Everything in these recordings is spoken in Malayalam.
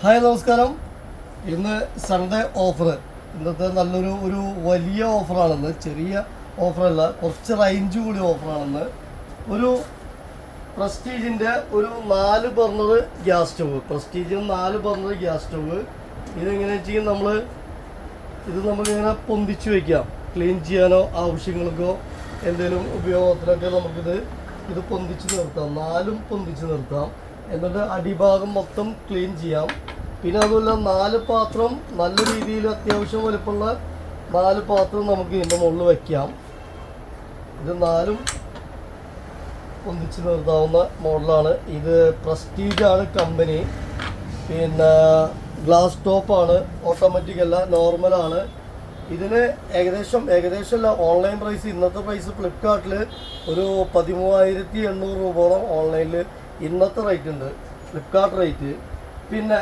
ഹായ് നമസ്കാരം. ഇന്ന് സൺഡേ ഓഫർ ഇന്നത്തെ നല്ലൊരു ഒരു വലിയ ഓഫറാണെന്ന് ചെറിയ ഓഫറല്ല കുറച്ച് റേഞ്ച് കൂടി ഓഫറാണെന്ന് ഒരു പ്രസ്റ്റീജിന്റെ ഒരു നാല് ബർണർ ഗ്യാസ് സ്റ്റവ് പ്രസ്റ്റീജിന് നാല് ബർണർ ഗ്യാസ് സ്റ്റവ് ഇതെങ്ങനെ വെച്ചാൽ നമ്മൾ ഇത് നമുക്കിങ്ങനെ പൊന്തിച്ച് വയ്ക്കാം ക്ലീൻ ചെയ്യാനോ ആവശ്യങ്ങൾക്കോ എന്തെങ്കിലും ഉപയോഗത്തിനൊക്കെ നമുക്കിത് ഇത് പൊന്തിച്ച് നിർത്താം. നാലും പൊന്തിച്ച് നിർത്താം. എന്നിട്ട് അടിഭാഗം മൊത്തം ക്ലീൻ ചെയ്യാം. പിന്നെ അതുമല്ല നാല് പാത്രം നല്ല രീതിയിൽ അത്യാവശ്യം വലുപ്പമുള്ള നാല് പാത്രം നമുക്ക് ഇതിന്റെ മുകളിൽ വയ്ക്കാം ഇത് നാലും ഒന്നിച്ച് നിർത്താവുന്ന മോഡലാണ്. ഇത് പ്രസ്റ്റീജാണ് കമ്പനി പിന്നെ ഗ്ലാസ് ടോപ്പാണ് ഓട്ടോമാറ്റിക് അല്ല നോർമലാണ് ഇതിന് ഏകദേശം ഏകദേശം അല്ല ഓൺലൈൻ പ്രൈസ് ഇന്നത്തെ പ്രൈസ് ഫ്ലിപ്കാർട്ടിൽ ഒരു പതിമൂവായിരത്തി എണ്ണൂറ് രൂപയോളം ഓൺലൈനിൽ ഇന്നത്തെ റേറ്റ് ഉണ്ട് ഫ്ലിപ്കാർട്ട് റേറ്റ് പിന്നെ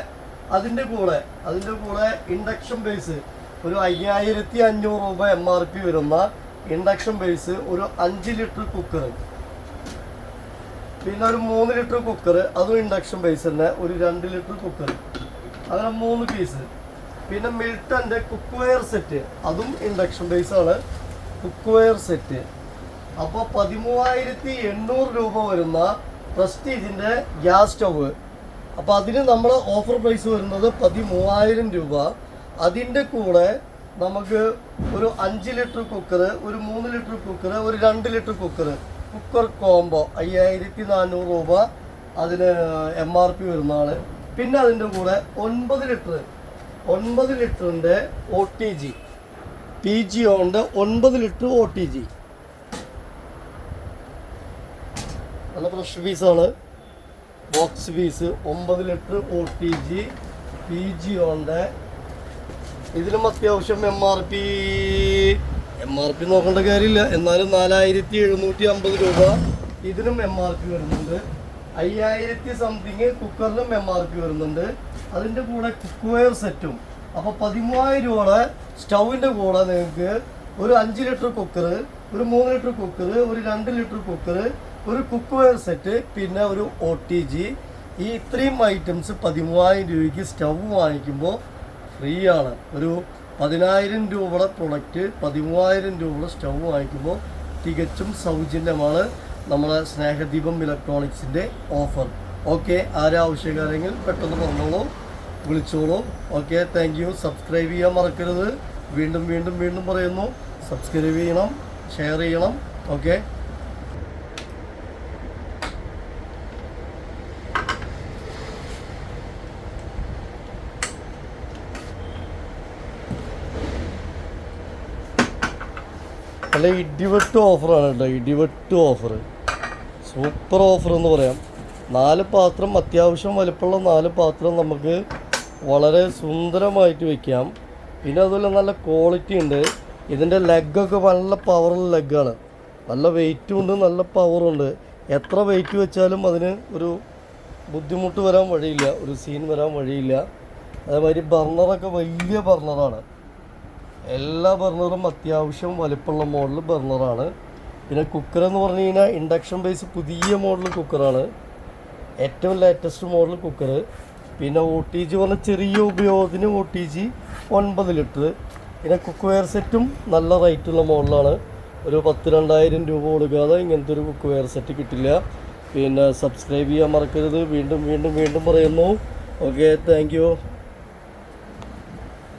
അതിന്റെ കൂടെ അതിന്റെ കൂടെ ഇൻഡക്ഷൻ ബേസ് ഒരു അയ്യായിരത്തി അഞ്ഞൂറ് രൂപ എം ആർ പി വരുന്ന ഇൻഡക്ഷൻ ബേസ് ഒരു അഞ്ച് ലിറ്റർ കുക്കർ പിന്നെ ഒരു മൂന്ന് ലിറ്റർ കുക്കർ അതും ഇൻഡക്ഷൻ ബേസ് തന്നെ ഒരു രണ്ട് ലിറ്റർ കുക്കർ അങ്ങനെ മൂന്ന് പീസ് പിന്നെ മിൽട്ടന്റെ കുക്ക് വെയർ സെറ്റ് അതും ഇൻഡക്ഷൻ ബേസാണ് കുക്ക് വെയർ സെറ്റ് അപ്പോൾ പതിമൂവായിരത്തി എണ്ണൂറ് രൂപ വരുന്ന പ്രസ്റ്റീജിന്റെ ഗ്യാസ് സ്റ്റവ്. അപ്പോൾ അതിന് നമ്മൾ ഓഫർ പ്രൈസ് വരുന്നത് പതിമൂവായിരം രൂപ. അതിന്റെ കൂടെ നമുക്ക് ഒരു അഞ്ച് ലിറ്റർ കുക്കർ ഒരു മൂന്ന് ലിറ്റർ കുക്കർ ഒരു രണ്ട് ലിറ്റർ കുക്കർ കുക്കർ കോംബോ അയ്യായിരത്തി നാനൂറ് രൂപ അതിന് എം ആർ പി വരുന്നതാണ്. പിന്നെ അതിന്റെ കൂടെ ഒൻപത് ലിറ്റർ ഒൻപത് ലിറ്ററിന്റെ O T G P G ഒൻപത് ലിറ്റർ ഒ ടി ജി നല്ല ഫ്രഷ് പീസാണ്. ബോക്സ് പീസ് ഒമ്പത് litre O T G P G ഉണ്ട് ഇതിലും അത്യാവശ്യം M R P M R P നോക്കേണ്ട കാര്യമില്ല. എന്നാലും നാലായിരത്തി എഴുന്നൂറ്റി അമ്പത് രൂപ ഇതിനും എം ആർ പി വരുന്നുണ്ട്. അയ്യായിരത്തി സംതിങ് കുക്കറിലും എം ആർ പി വരുന്നുണ്ട്. അതിന്റെ കൂടെ കുക്ക് വെയർ സെറ്റും അപ്പോൾ പതിമൂവായിരം രൂപയുടെ സ്റ്റൗവിന്റെ കൂടെ നിങ്ങൾക്ക് ഒരു അഞ്ച് ലിറ്റർ കുക്കർ ഒരു മൂന്ന് ലിറ്റർ കുക്കർ ഒരു രണ്ട് ലിറ്റർ കുക്കർ ഒരു കുക്ക് വെയർ സെറ്റ് പിന്നെ ഒരു ഒ ടി ജി ഈ ഇത്രയും ഐറ്റംസ് പതിമൂവായിരം രൂപയ്ക്ക് സ്റ്റവ് വാങ്ങിക്കുമ്പോൾ ഫ്രീ ആണ് ഒരു പതിനായിരം രൂപയുടെ പ്രൊഡക്റ്റ് പതിമൂവായിരം രൂപയുടെ സ്റ്റവ് വാങ്ങിക്കുമ്പോൾ തികച്ചും സൗജന്യമാണ് നമ്മുടെ സ്നേഹദീപം ഇലക്ട്രോണിക്സിന്റെ ഓഫർ ഓക്കെ ആരാവശ്യക്കാരെങ്കിൽ പെട്ടെന്ന് പറഞ്ഞോളൂ വിളിച്ചോളൂ. ഓക്കെ താങ്ക് യു സബ്സ്ക്രൈബ് ചെയ്യാൻ മറക്കരുത്. വീണ്ടും വീണ്ടും വീണ്ടും പറയുന്നു. സബ്സ്ക്രൈബ് ചെയ്യണം ഷെയർ ചെയ്യണം. ഓക്കെ നല്ല ഇടിവെട്ട് ഓഫറാണ് കേട്ടോ. ഇടിവെട്ട് ഓഫർ സൂപ്പർ ഓഫർ എന്ന് പറയാം. നാല് പാത്രം അത്യാവശ്യം വലുപ്പമുള്ള നാല് പാത്രം നമുക്ക് വളരെ സുന്ദരമായിട്ട് വെക്കാം. പിന്നെ അതുപോലെ നല്ല ക്വാളിറ്റി ഉണ്ട്. ഇതിന്റെ ലെഗൊക്കെ നല്ല പവറുള്ള ലെഗാണ് നല്ല വെയിറ്റും ഉണ്ട് നല്ല പവറും ഉണ്ട്. എത്ര വെയിറ്റ് വെച്ചാലും അതിന് ഒരു ബുദ്ധിമുട്ട് വരാൻ വഴിയില്ല ഒരു സീൻ വരാൻ വഴിയില്ല. അതേമാതിരി ബർണറൊക്കെ വലിയ ബർണറാണ് എല്ലാ ബർണറും അത്യാവശ്യം വലിപ്പമുള്ള മോഡൽ ബർണറാണ്. പിന്നെ കുക്കർ എന്ന് പറഞ്ഞു കഴിഞ്ഞാൽ ഇൻഡക്ഷൻ ബേസ് പുതിയ മോഡൽ കുക്കറാണ് ഏറ്റവും ലേറ്റസ്റ്റ് മോഡൽ കുക്കർ പിന്നെ ഒ ടി ജി പറഞ്ഞ ചെറിയ ഉപയോഗത്തിന് ഒ ടി ജി ഒൻപത് ലിറ്റർ. പിന്നെ കുക്ക് വെയർ സെറ്റും നല്ല റേറ്റുള്ള മോഡലാണ് ഒരു പത്ത് രണ്ടായിരം രൂപ കൊടുക്കാതെ ഇങ്ങനത്തെ ഒരു കുക്ക് വെയർ സെറ്റ് കിട്ടില്ല. പിന്നെ സബ്സ്ക്രൈബ് ചെയ്യാൻ മറക്കരുത്. വീണ്ടും വീണ്ടും വീണ്ടും പറയുന്നു. Okay thank